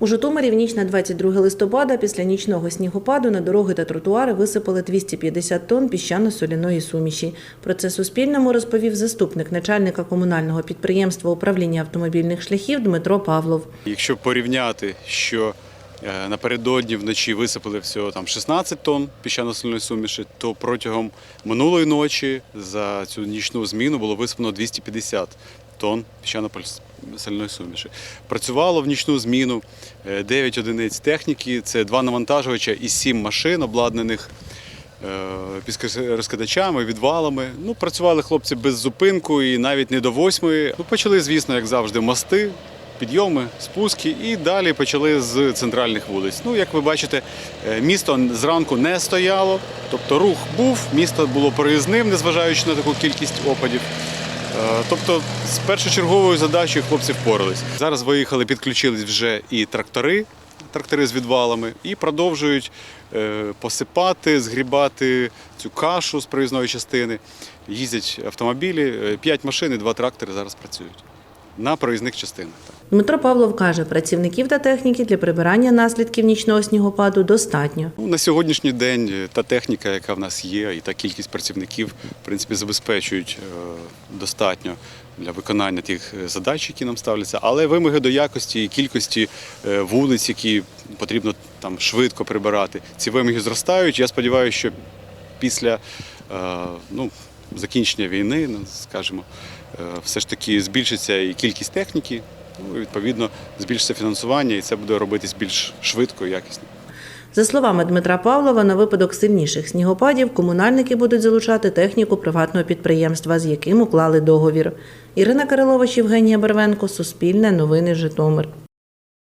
У Житомирі в ніч на 22 листопада після нічного снігопаду на дороги та тротуари висипали 250 тонн піщано-соляної суміші. Про це Суспільному розповів заступник начальника комунального підприємства управління автомобільних шляхів Дмитро Павлов. Якщо порівняти, що е, напередодні вночі висипали всього там 16 тонн піщано-соляної суміші, то протягом минулої ночі за цю нічну зміну було висипано 250 тонн піщано-соляної суміші. Працювало в нічну зміну 9 одиниць техніки, це два навантажувача і 7 машин, обладнаних е, розкидачами, відвалами. Ну, працювали хлопці без зупинку і навіть не до восьмої. Ну, почали, звісно, як завжди, мости, підйоми, спуски і далі почали з центральних вулиць. Ну, як ви бачите, е, місто зранку не стояло, тобто рух був, місто було проїзним, незважаючи на таку кількість опадів. Е, Тобто з першочерговою задачею хлопці впорались. Зараз виїхали, підключились вже і трактори, трактори з відвалами, і продовжують е, посипати, згрібати цю кашу з проїзної частини. Їздять автомобілі, е, п'ять машин і два трактори зараз працюють на проїзних частинах. Дмитро Павлов каже, працівників та техніки для прибирання наслідків нічного снігопаду достатньо. Ну, На сьогоднішній день е, та техніка, яка в нас є, і та кількість працівників, в принципі, забезпечують е, достатньо для виконання тих е, задач, які нам ставляться. Але вимоги до якості і кількості вулиць, які потрібно там швидко прибирати, ці вимоги зростають. Я сподіваюся, що після ну, закінчення війни, ну, скажімо, е, все ж таки збільшиться і кількість техніки. Ну, і, відповідно, збільшиться фінансування, і це буде робитись більш швидко і якісно. За словами Дмитра Павлова, на випадок сильніших снігопадів комунальники будуть залучати техніку приватного підприємства, з яким уклали договір. Ірина Кирилович, Євгенія Бервенко, Суспільне, Новини Житомир.